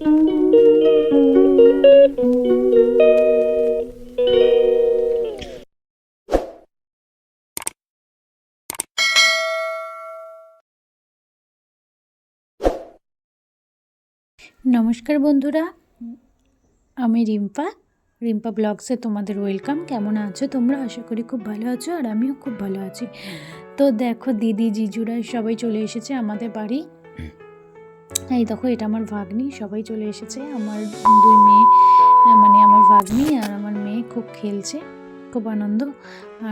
নমস্কার বন্ধুরা, আমি রিম্পা। রিম্পা ব্লগসে তোমাদের ওয়েলকাম। কেমন আছো তোমরা? আশা করি খুব ভালো আছো আর আমিও খুব ভালো আছি। তো দেখো, দিদি, জিজুরা সবাই চলে এসেছে আমাদের বাড়ি। এই দেখো, এটা আমার ভাগ্নি, সবাই চলে এসেছে। আমার দুই মেয়ে মানে আমার ভাগ্নি আর আমার মেয়ে খুব খেলছে, খুব আনন্দ।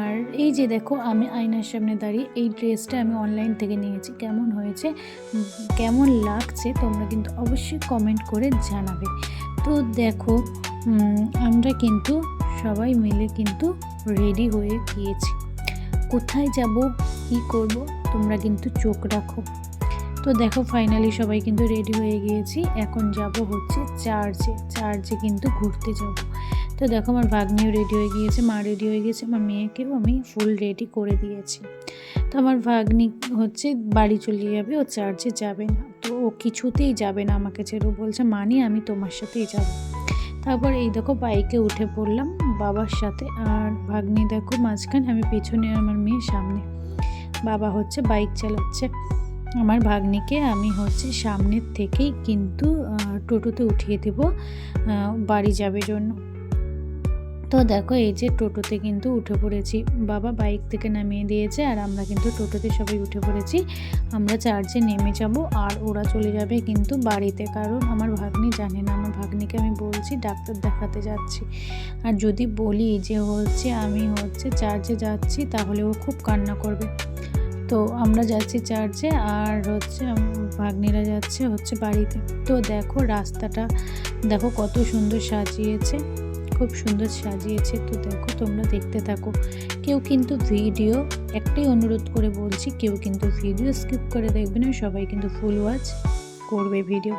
আর এই যে দেখো, আমি আয়নার সামনে দাঁড়িয়ে এই ড্রেসটা আমি অনলাইন থেকে নিয়েছি। কেমন হয়েছে কেমন লাগছে তোমরা কিন্তু অবশ্যই কমেন্ট করে জানাবে। তো দেখো আমরা কিন্তু সবাই মিলে কিন্তু রেডি হয়ে গিয়েছি। কোথায় যাব, কি করব, তোমরা কিন্তু চোখ রাখো। তো দেখো ফাইনালি সবাই কিন্তু রেডি হয়ে গিয়েছি। এখন যাব হচ্ছে চার্চে চার্চে কিন্তু ঘুরতে যাব। তো দেখো আমার ভাগ্নিও রেডি হয়ে গিয়েছে, মা রেডি হয়ে গিয়েছে, আমার মেয়েকেও আমি ফুল রেডি করে দিয়েছি। তো আমার ভাগ্নি হচ্ছে বাড়ি চলে যাবে, ও চার্চে যাবে না। তো ও কিছুতেই যাবে না আমাকে ছেড়ে। বলছে, মানি, আমি তোমার সাথেই যাব। তারপর এই দেখো বাইকে উঠে পড়লাম বাবার সাথে। আর ভাগ্নি দেখো মাঝখানে, আমি পেছনে আমার মেয়ে সামনে। বাবা হচ্ছে বাইক চালাচ্ছে। আমার ভাগ্নিকে আমি হচ্ছে সামনের থেকেই কিন্তু টোটোতে উঠিয়ে দেবো বাড়ি যাবে জন্য। তো দেখো, এই যে টোটোতে কিন্তু উঠে পড়েছি। বাবা বাইক থেকে নামিয়ে দিয়েছে আর আমরা কিন্তু টোটোতে সবাই উঠে পড়েছি। আমরা চার্জে নেমে যাব আর ওরা চলে যাবে কিন্তু বাড়িতে। কারণ আমার ভাগ্নি জানে না, আমার ভাগ্নিকে আমি বলছি, ডাক্তার দেখাতে যাচ্ছি। আর যদি বলি যে হচ্ছে আমি হচ্ছে চার্জে যাচ্ছি, তাহলে ও খুব কান্না করবে। তো আমরা যাচ্ছি চার্চে আর হচ্ছে ভাগ্নিরা যাচ্ছে হচ্ছে বাড়িতে। তো দেখো রাস্তাটা, দেখো কত সুন্দর সাজিয়েছে, খুব সুন্দর সাজিয়েছে। তো দেখো তোমরা দেখতে থাকো, কেউ কিন্তু ভিডিও, একটাই অনুরোধ করে বলছি, কেউ কিন্তু ভিডিও স্কিপ করে দেখবে না, সবাই কিন্তু ফুল ওয়াচ করবে ভিডিও।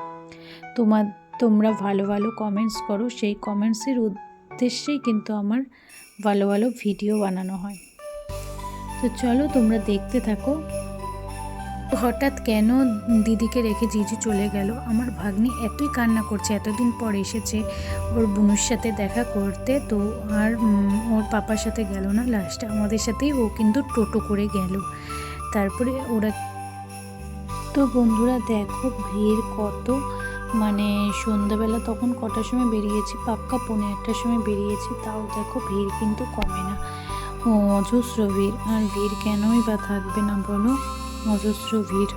তোমার, তোমরা ভালো ভালো কমেন্টস করো, সেই কমেন্টসের উদ্দেশ্যেই কিন্তু আমার ভালো ভালো ভিডিও বানানো হয়। তো চলো তোমরা দেখতে থাকো। হঠাৎ কেন দিদিকে রেখে জিজু চলে গেল? আমার ভাগ্নি এতই কান্না করছে, এতদিন পর এসেছে ওর বোনের সাথে দেখা করতে, তো আর ওর পাপার সাথে গেল না লাস্টে। আমাদের সাথেই ও কিন্তু টোটো করে গেল। তারপরে ওরা তো বন্ধুরা দেখো ভিড় কত। মানে সন্ধ্যাবেলা তখন কটার সময় বেরিয়েছি, পাক্কা পৌনে একটার সময় বেরিয়েছি, তাও দেখো ভিড় কিন্তু কমে না। অজস্র ভিড় আর ভিড় কেনই বা থাকবে না বলো? অজস্র ভিড়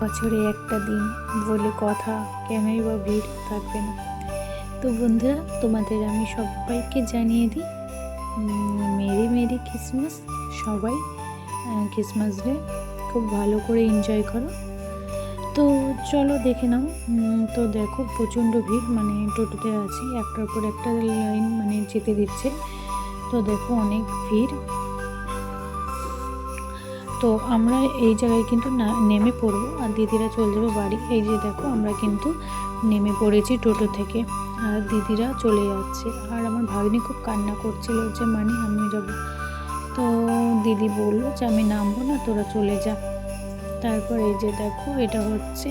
বছরে একটা দিন বলে কথা কেনই বা ভিড় থাকবে না। তো বন্ধুরা, তোমাদের আমি সবাইকে জানিয়ে দিই মেরি মেরি ক্রিসমাস। সবাই ক্রিসমাস ডে খুব ভালো করে এনজয় করো। তো চলো দেখে নাও তো দেখো প্রচণ্ড ভিড় মানে টোটোতে আছি, একটার পর একটা লাইন মানে যেতে দিচ্ছে। তো দেখো অনেক ভিড়। তো আমরা এই জায়গায় কিন্তু না, নেমে পড়ব আর দিদিরা চলে যাবে বাড়ি। এই যে দেখো আমরা কিন্তু নেমে পড়েছি টোটো থেকে আর দিদিরা চলে যাচ্ছে। আর আমার ভাগ্নি খুব কান্না করছিল যে মানে আমিও যাব। তো দিদি বলল যে, আমি নামবো না, তোরা চলে যা। তারপর এই যে দেখো, এটা হচ্ছে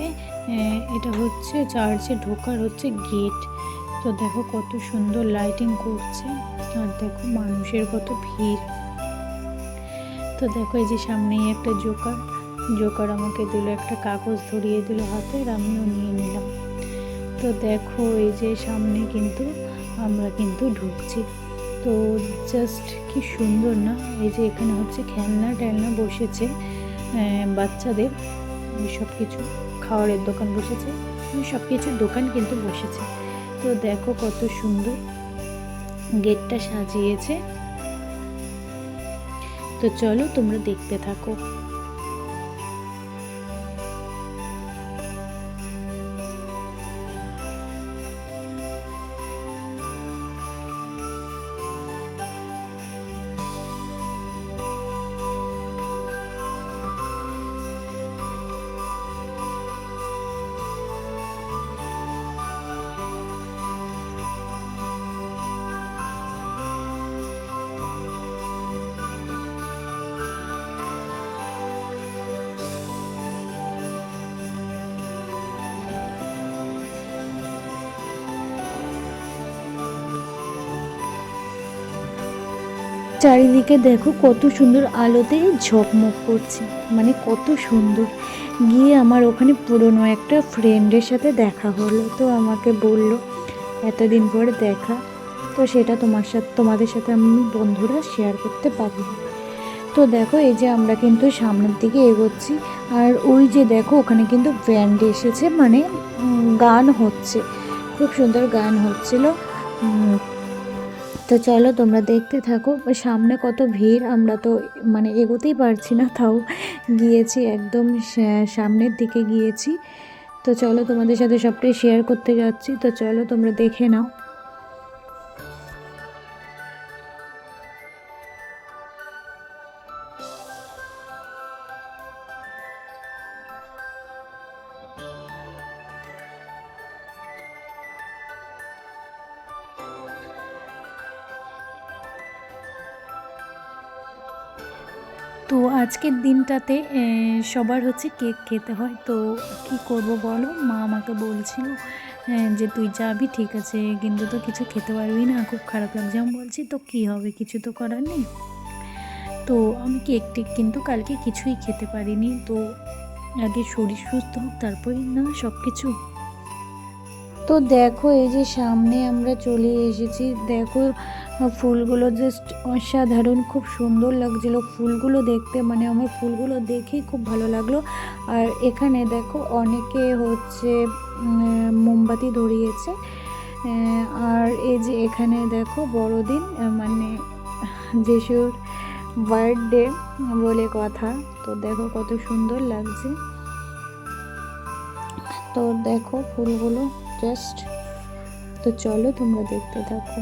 এটা হচ্ছে চার্চে ঢোকার হচ্ছে গেট। তো দেখো কত সুন্দর লাইটিং করছে। আর দেখো মানুষের কত ভিড়। তো দেখো এই যে সামনেই একটা জোকার জোকার আমাকে দিল, একটা কাগজ ধরিয়ে দিল হাতে আর আমিও নিয়ে নিলাম। তো দেখো এই যে সামনে কিন্তু আমরা কিন্তু ঢুকছি। তো জাস্ট কি সুন্দর না? এই যে এখানে হচ্ছে খেলনা টেলনা বসেছে বাচ্চাদের। সব কিছু খাবারের দোকান বসেছে। সব কিছুর দোকান কিন্তু বসেছে। তো দেখো কত সুন্দর। গেটটা সাজিয়েছে। তো চলো তোমরা দেখতে থাকো। চারিদিকে দেখো কত সুন্দর আলোতে ঝকমক করছে। মানে কত সুন্দর। গিয়ে আমার ওখানে পুরনো একটা ফ্রেন্ডের সাথে দেখা হলো। তো আমাকে বলল, এতদিন পরে দেখা। তো সেটা তোমার সাথে, তোমাদের সাথে আমি বন্ধুরা শেয়ার করতে পারি তো দেখো, এই যে আমরা কিন্তু সামনের দিকে এগোচ্ছি। আর ওই যে দেখো, ওখানে কিন্তু ব্যান্ড এসেছে। মানে গান হচ্ছে। খুব সুন্দর গান হচ্ছিল। তো চলো তোমরা দেখতে থাকো। সামনে কত ভিড়, আমরা তো মানে এগোতেই পারছি না, তাও গিয়েছি একদম সামনের দিকে গিয়েছি। তো চলো তোমাদের সাথে সবটাই শেয়ার করতে যাচ্ছি। তো চলো তোমরা দেখে নাও। আজকের দিনটাতে সবার হচ্ছে কেক খেতে হয়। তো কি করব বলো? মা আমাকে বলছিল যে তুই যাবি, ঠিক আছে, কিন্তু তো কিছু খেতে পারবি না, খুব খারাপ লাগছে। আমি বলছি, তো কী হবে? কিছু তো করার নেই? তো আমি কেক টেক কিন্তু কালকে কিছুই খেতে পারিনি। তো আগে শরীর সুস্থ হোক, তারপরেই না সব কিছু তো দেখো, এই যে সামনে আমরা চলে এসেছি। দেখো ফুলগুলো জাস্ট অসাধারণ, খুব সুন্দর লাগছিল। ফুলগুলো দেখতে মানে আমার ফুলগুলো দেখেই খুব ভালো লাগল। আর এখানে দেখো অনেকে হচ্ছে মোমবাতি ধরিয়েছে। আর এই যে এখানে দেখো বড়দিন মানে যিশুর বার্থডে বলে কথা। তো দেখো কত সুন্দর লাগছে। তো দেখো ফুলগুলো জাস্ট তো চলো তোমরা দেখতে থাকো।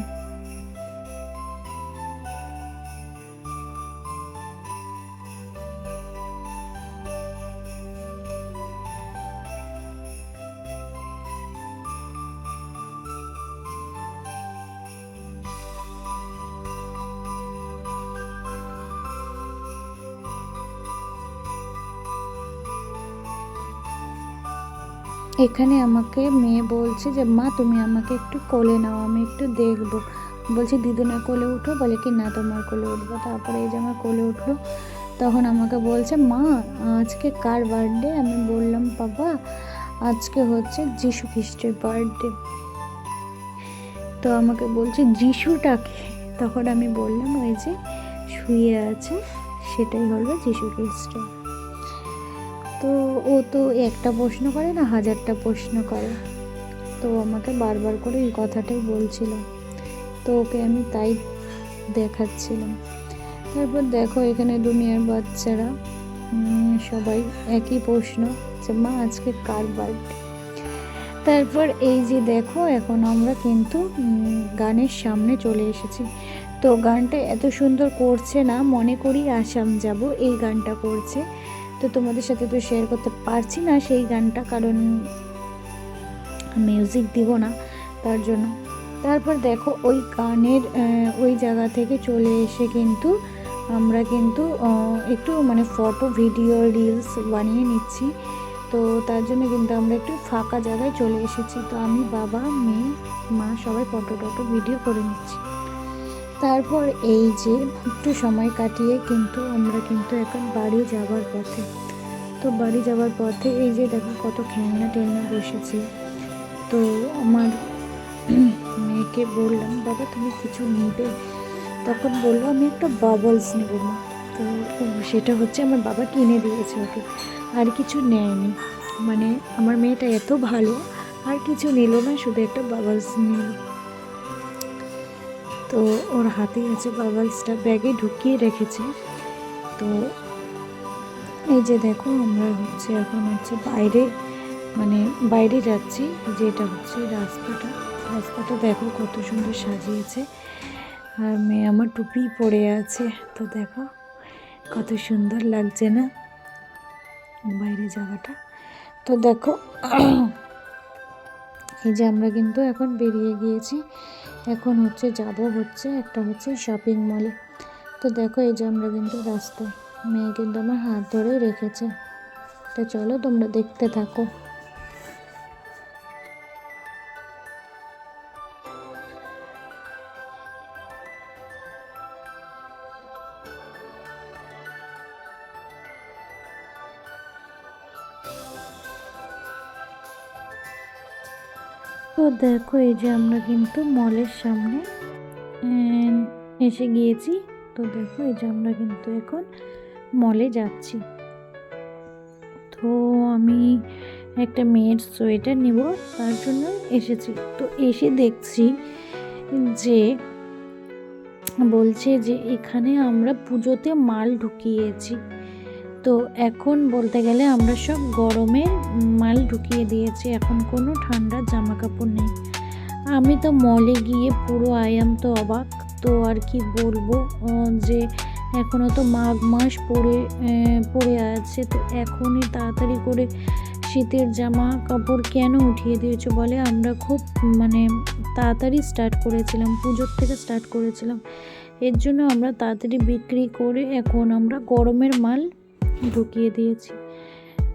এখানে আমাকে মেয়ে বলছে যে, মা, তুমি আমাকে একটু কোলে নাও, আমি একটু দেখব। বলছি দিদুনের কোলে উঠো? বলে, কি না তোমার কোলে উঠবো। তারপরে এই যে আমার কোলে উঠল, তখন আমাকে বলছে, মা, আজকে কার বার্থডে আমি বললাম, বাবা, আজকে হচ্ছে যিশু খ্রিস্টের বার্থডে তো আমাকে বলছে, যিশুটাকে? তখন আমি বললাম, ওই যে শুয়ে আছে, সেটাই হলো যিশু খ্রিস্ট তো ও তো একটা প্রশ্ন করে না, হাজারটা প্রশ্ন করে। তো আমাকে বারবার করে এই কথাটাই বলছিল। তো ওকে আমি তাই দেখাচ্ছিলাম। তারপর দেখো এখানে দুনিয়ার বাচ্চারা সবাই একই প্রশ্ন যে, মা, আজকে কার বার্থডে তারপর এই যে দেখো, এখন আমরা কিন্তু গানের সামনে চলে এসেছি। তো গানটা এত সুন্দর করছে না, মনে করি আসাম যাব, এই গানটা করছে। তো তোমাদের সাথে তো শেয়ার করতে পারছি না সেই গানটা, কারণ মিউজিক দিব না তার জন্য। তারপর দেখো ওই গানের ওই জায়গা থেকে চলে এসে কিন্তু আমরা কিন্তু একটু মানে ফটো ভিডিও রিলস বানিয়ে নিচ্ছি। তো তার জন্য কিন্তু আমরা একটু ফাঁকা জায়গায় চলে এসেছি। তো আমি বাবা, মেয়ে, মা সবাই ফটো টটো ভিডিও করে নিচ্ছি। তারপর এই যে একটু সময় কাটিয়ে কিন্তু আমরা কিন্তু এখন বাড়ি যাবার পথে, তো বাড়ি যাওয়ার পথে এই যে দেখো কত খেলনা টেলনা বসেছে। তো আমার মেয়েকে বললাম, বাবা, তুমি কিছু নেবে? তখন বলল, আমি একটা বাবলস নেব মা। তো সেটা হচ্ছে আমার বাবা কিনে দিয়েছে ওকে, আর কিছু নেয়নি। মানে আমার মেয়েটা এত ভালো, আর কিছু নিল না, শুধু একটা বাবলস নিল। তো ওর হাতেই আছে বাবলসটা, ব্যাগে ঢুকিয়ে রেখেছে। তো এই যে দেখো আমরা হচ্ছে এখন হচ্ছে বাইরে মানে বাইরে যাচ্ছি, যেটা হচ্ছে রাস্তাটা। রাস্তাটা দেখো কত সুন্দর সাজিয়েছে। আর মেয়ে আমার টুপি পরে আছে, তো দেখো কত সুন্দর লাগছে না বাইরে জায়গাটা তো দেখো, এই যে আমরা কিন্তু এখন বেরিয়ে গিয়েছি। এখন হচ্ছে যাব হচ্ছে একটা হচ্ছে শপিং মলে তো দেখো এই যে আমরা কিন্তু রাস্তায়, মেয়ে কিন্তু আমার হাত ধরে রেখেছে। তো চলো তোমরা দেখতে থাকো। দেখো, এই যে আমরা কিন্তু মলের সামনে এসে গিয়েছি। তো দেখো, এই যে আমরা কিন্তু এখন মলে যাচ্ছি। তো আমি একটা মেয়ের সোয়েটার নিব, তার জন্য এসেছি। তো এসে দেখছি যে, বলছে যে এখানে আমরা পুজোতে মাল ঢুকিয়েছি। তো এখন বলতে গেলে আমরা সব গরমের মাল ঢুকিয়ে দিয়েছি এখন কোনো ঠান্ডার জামা কাপড় নেই। আমি তো মলে গিয়ে পুরো আয়াম তো অবাক তো আর কি বলব? যে এখনও তো মাঘ মাস আহ, পড়ে আছে তো এখনই তাড়াতাড়ি করে শীতের জামা কাপড় কেন উঠিয়ে দিয়েছ বলে? আমরা খুব মানে তাড়াতাড়ি স্টার্ট করেছিলাম পুজোর থেকে স্টার্ট করেছিলাম। এর জন্য আমরা তাড়াতাড়ি বিক্রি করে এখন আমরা গরমের মাল ঢুকিয়ে দিয়েছি।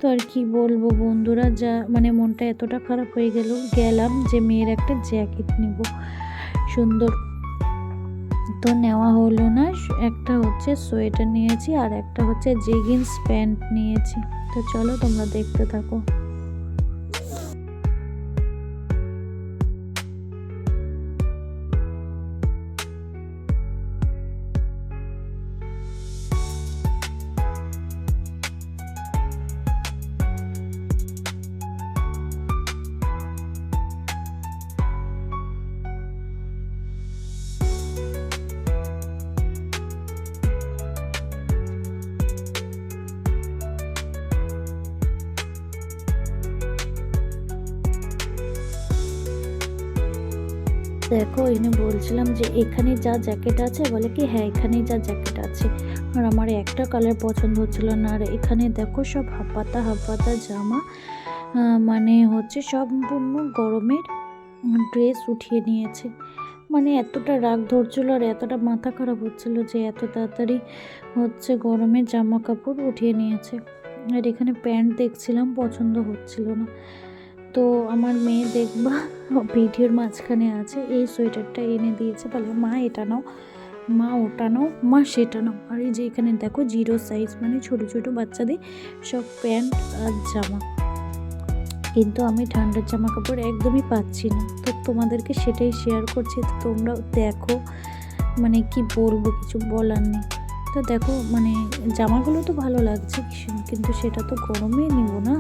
তো আর কি বলব বন্ধুরা, যা মানে মনটা এতটা খারাপ হয়ে গেল, গেলাম যে মেয়ের একটা জ্যাকেট নিব। সুন্দর। তো নেওয়া হলো না, একটা হচ্ছে সোয়েটার নিয়েছি আর একটা হচ্ছে জেগিন্স প্যান্ট নিয়েছি। তো চলো তোমরা দেখতে থাকো। দেখো, এনে বলছিলাম যে এখানে যা জ্যাকেট আছে, বলে কি হ্যাঁ এখানে যা জ্যাকেট আছে। আর আমার একটা কালার পছন্দ হচ্ছিল না। আর এখানে দেখো সব হাফ পাতা হাফ পাতা জামা মানে হচ্ছে সম্পূর্ণ গরমের ড্রেস উঠিয়ে নিয়েছে। মানে এতটা রাগ ধরছিল আর এতটা মাথা খারাপ হচ্ছিল যে এত তাড়াতাড়ি হচ্ছে গরমের জামা কাপড় উঠিয়ে নিয়েছে। আর এখানে প্যান্ট দেখছিলাম, পছন্দ হচ্ছিল না। তো আমার মেয়ে দেখবা ভিডিওর মাঝখানে আছে, এই সোয়েটারটা এনে দিয়েছে। বলে, মা, এটা নাও। মা, ওটা নাও। মা, সেটা নাও। আর এই যে এখানে দেখো, জিরো সাইজ মানে ছোটো ছোটো বাচ্চাদের সব প্যান্ট আর জামা। কিন্তু আমি ঠান্ডার জামা কাপড় একদমই পাচ্ছি না। তো তোমাদেরকে সেটাই শেয়ার করছি, তো তোমরাও দেখো মানে কি বলব, কিছু বলার নেই। তো দেখো মানে জামাগুলো তো ভালো লাগছে কিন্তু সেটা তো গরমে নিব না।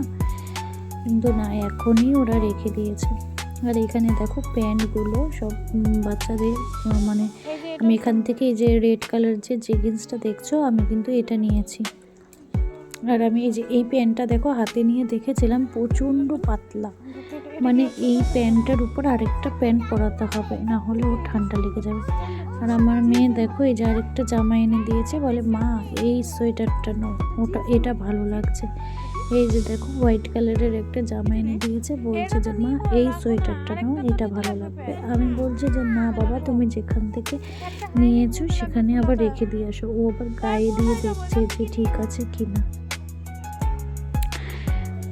কিন্তু না, এখনই ওরা রেখে দিয়েছে। আর এখানে দেখো প্যান্টগুলো সব বাচ্চাদের মানে আমি এখান থেকে এই যে রেড কালার যে জেগিন্সটা দেখছ, আমি কিন্তু এটা নিয়েছি। আর আমি এই যে, এই প্যান্টটা দেখো, হাতে নিয়ে দেখেছিলাম, প্রচণ্ড পাতলা। মানে এই প্যান্টটার উপর আরেকটা প্যান্ট পরাতে হবে, না হলে ও ঠান্ডা লেগে যাবে। আর আমার মেয়ে দেখো, এই যে আরেকটা জামা এনে দিয়েছে, বলে, মা, এই সোয়েটারটা নাও, ওটা, এটা ভালো লাগছে। এই যে দেখো হোয়াইট কালারের একটা জামা এনে দিয়েছে। বলছে যে, মা, এই সোয়েটারটা নাও, এটা ভালো লাগবে। আমি বলছি যে মা বাবা, তুমি যেখান থেকে নিয়েছো, সেখানে আবার রেখে দিয়ে আসো। ও আবার গায়ে দিয়ে দেখছে যে, ঠিক আছে কি না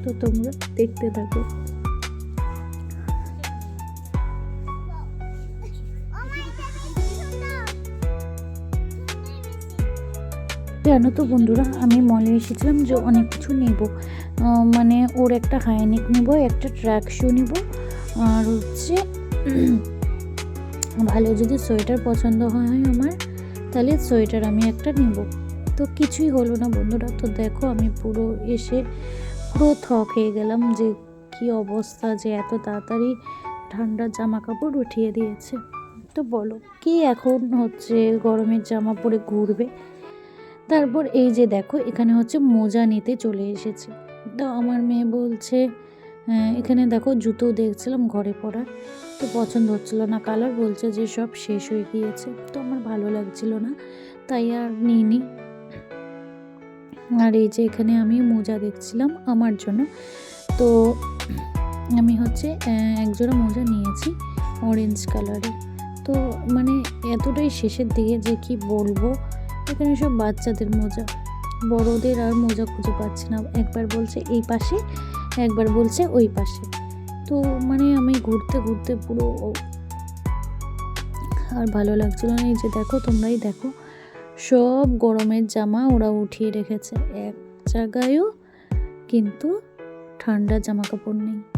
তো তোমরা দেখতে থাকো। জানো তো বন্ধুরা, আমি মলে এসেছিলাম যে অনেক কিছু নেব। মানে ওর একটা হাইনেক নেব, একটা ট্র্যাক শু নেব। আর হচ্ছে ভালো যদি সোয়েটার পছন্দ হয় আমার, তাহলে সোয়েটার আমি একটা নেব। তো কিছুই হলো না বন্ধুরা, তো দেখো আমি পুরো এসে পুরো থক হয়ে গেলাম যে কি অবস্থা, যে এত তাড়াতাড়ি ঠান্ডার জামা কাপড় উঠিয়ে দিয়েছে। তো বলো, কি এখন হচ্ছে গরমের জামা পরে ঘুরবে? তারপর এই যে দেখো এখানে হচ্ছে মোজা নিতে চলে এসেছে। তো আমার মেয়ে বলছে "হ্যাঁ, এখানে দেখো জুতো দেখছিলাম ঘরে পরার তো পছন্দ হচ্ছিল না। কালার বলছে যে সব শেষ হয়ে গিয়েছে তো আমার ভালো লাগছিল না তাই আর নিইনি। আর এই যে এখানে আমি মোজা দেখছিলাম আমার জন্য তো আমি হচ্ছে একজোড়া মোজা নিয়েছি অরেঞ্জ কালারের তো মানে এতটাই শেষের দিকে যে কি বলব এখানে সব বাচ্চাদের মোজা। বড়দের আর মোজা খুঁজে পাচ্ছি না। একবার বলছে এই পাশে, একবার বলছে ওই পাশে। তো মানে আমি ঘুরতে ঘুরতে পুরো আর ভালো লাগছিল না। এই যে দেখো, তোমরাই দেখো। সব গরমের জামা ওরা উঠিয়ে রেখেছে। এক জায়গায়ও কিন্তু ঠান্ডা জামা কাপড় নেই।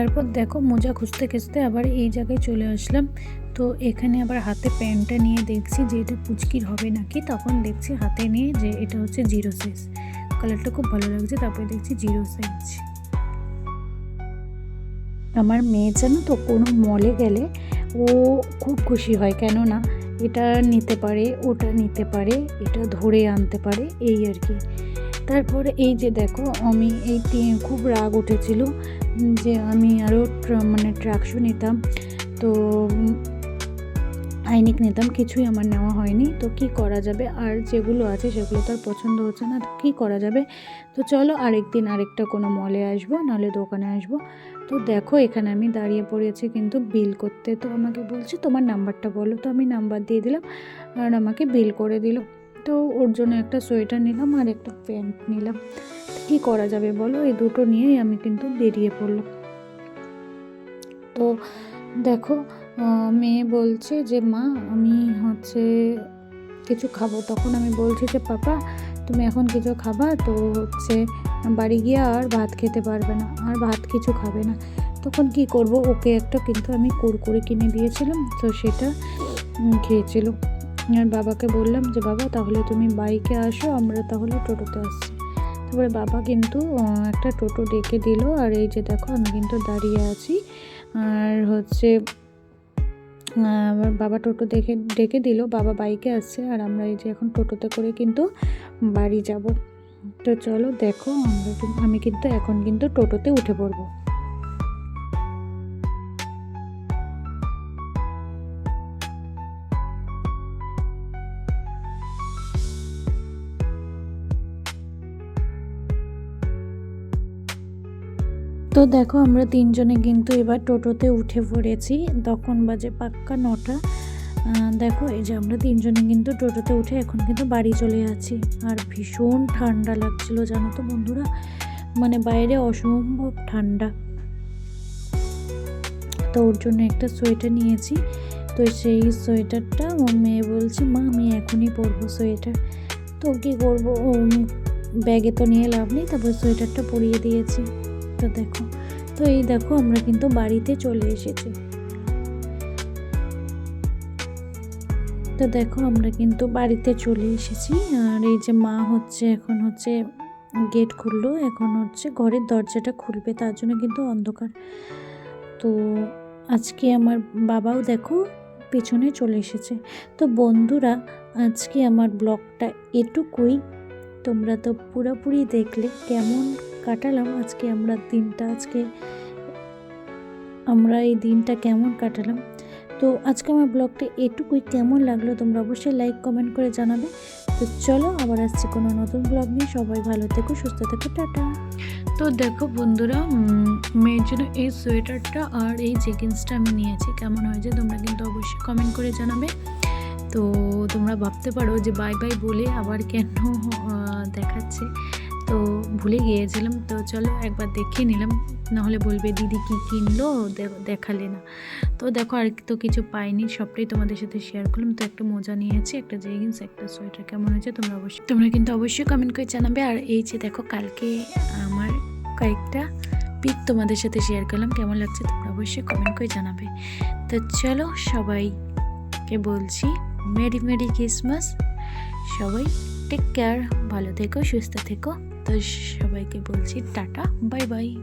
তারপর দেখো মোজা খুঁজতে খুঁজতে আবার এই জায়গায় চলে আসলাম। তো এখানে আবার হাতে প্যান্টটা নিয়ে দেখছি যে এটা পুচকির হবে নাকি, তখন দেখছি হাতে নিয়ে যে এটা হচ্ছে জিরো সাইজ। কালারটা খুব ভালো লাগছে, তারপরে দেখছি জিরো সাইজ। আমার মেয়ে জানো তো কোনো মলে গেলে ও খুব খুশি হয়, কেননা এটা নিতে পারে, ওটা নিতে পারে, এটা ধরে আনতে পারে, এই আর কি। তারপরে এই যে দেখো, আমি এই খুব রাগ উঠেছিল যে আমি আরও মানে ট্রাকশো নিতাম। তো আইনিক নিতাম, কিছুই আমার নেওয়া হয়নি। তো কি করা যাবে? আর যেগুলো আছে সেগুলো তো আর পছন্দ হচ্ছে না, তো কী করা যাবে? তো চলো আরেকদিন আরেকটা কোনো মলে আসব, নাহলে দোকানে আসব। তো দেখো, এখানে আমি দাঁড়িয়ে পড়েছি কিন্তু বিল করতে। তো আমাকে বলছে, তোমার নাম্বারটা বলো। তো আমি নাম্বার দিয়ে দিলাম, আর আমাকে বিল করে দিল। তো ওর জন্য একটা সোয়েটার নিলাম আর একটা প্যান্ট নিলাম। কি করা যাবে বলো? এই দুটো নিয়েই আমি কিন্তু বেরিয়ে পড়লাম। তো দেখো মেয়ে বলছে যে, মা, আমি হচ্ছে কিছু খাব। তখন আমি বলছি যে, পাপা, তুমি এখন কিছু খাবা? তো হচ্ছে বাড়ি গিয়ে আর ভাত খেতে পারবে না, আর ভাত কিছু খাবে না। তখন কি করব? ওকে একটা কিন্তু আমি কুরকুরে কিনে দিয়েছিলাম, তো সেটা খেয়েছিল। আর বাবাকে বললাম যে, বাবা, তাহলে তুমি বাইকে আসো, আমরা তাহলে টোটোতে আসছি। তারপরে বাবা কিন্তু একটা টোটো ডেকে দিল। আর এই যে দেখো, আমি কিন্তু দাঁড়িয়ে আছি। আর হচ্ছে বাবা টোটো দেখে, ডেকে দিল। বাবা বাইকে আসছে, আর আমরা এই যে এখন টোটোতে করে কিন্তু বাড়ি যাব। তো চলো দেখো, আমরা আমি কিন্তু এখন কিন্তু টোটোতে উঠে পড়ব। তো দেখো, আমরা তিনজনে কিন্তু এবার টোটোতে উঠে পড়েছি। তখন বাজে পাক্কা নটা। দেখো, এই যে আমরা তিনজনে কিন্তু টোটোতে উঠে এখন কিন্তু বাড়ি চলে যাচ্ছি। আর ভীষণ ঠান্ডা লাগছিল, জানো তো বন্ধুরা? মানে বাইরে অসম্ভব ঠান্ডা। তো ওর জন্য একটা সোয়েটার নিয়েছি। তো সেই সোয়েটারটা ও মেয়ে বলছে, মা, আমি এখনই পরবো সোয়েটার। তো কী করব? ব্যাগে তো নিয়ে লাভ নেই, তারপর সোয়েটারটা পরিয়ে দিয়েছি। তো দেখো, তো এই দেখো আমরা কিন্তু বাড়িতে চলে এসেছি। তো দেখো আমরা কিন্তু বাড়িতে চলে এসেছি, আর এই যে মা হচ্ছে, এখন হচ্ছে গেট খুললো, এখন হচ্ছে ঘরের দরজাটা খুলবে, তার জন্য কিন্তু অন্ধকার। তো আজকে আমার বাবাও দেখো পেছনে চলে এসেছে। তো বন্ধুরা, আজকে আমার ব্লগটা এটুকুই। তোমরা তো পুরোপুরি দেখলে কেমন কাটালাম আজকে আমরা দিনটা, আজকে আমরা এই দিনটা কেমন কাটালাম। তো আজকে আমার ব্লগটা এটুকুই, কেমন লাগল তোমরা অবশ্যই লাইক, কমেন্ট করে জানাবে। তো চলো আবার আসছি কোনো নতুন ব্লগ নিয়ে। সবাই ভালো থেকো, সুস্থ থেকো, টাটা। তো দেখো বন্ধুরা মেয়ের জন্য এই সোয়েটারটা আর এই জেগিন্সটা আমি নিয়েছি। কেমন হয়েছে তোমরা কিন্তু অবশ্যই কমেন্ট করে জানাবে। তো তোমরা ভাবতে পারো যে বাই বাই বলে আবার কেন দেখাচ্ছে। তো ভুলে গিয়েছিলাম, তো চলো একবার দেখে নিলাম। নাহলে বলবে, দিদি কি কিনলো? দেখালে না। তো দেখো, আর তো কিছু পাইনি, সবটাই তোমাদের সাথে শেয়ার করলাম। তো একটা মোজা নিয়েছি, একটা জেগিন্স একটা সোয়েটার কেমন হয়েছে তোমরা অবশ্যই, তোমরা কিন্তু অবশ্যই কমেন্ট করে জানাবে। আর এই যে দেখো, কালকে আমার কয়েকটা পিক তোমাদের সাথে শেয়ার করলাম। কেমন লাগছে তোমরা অবশ্যই কমেন্ট করে জানাবে। তো চলো সবাইকে বলছি মেরি মেরি ক্রিসমাস। সবাই টেক কেয়ার ভালো থেকো, সুস্থ থেকো। তো সবাইকে বলছি টাটা, বাই বাই।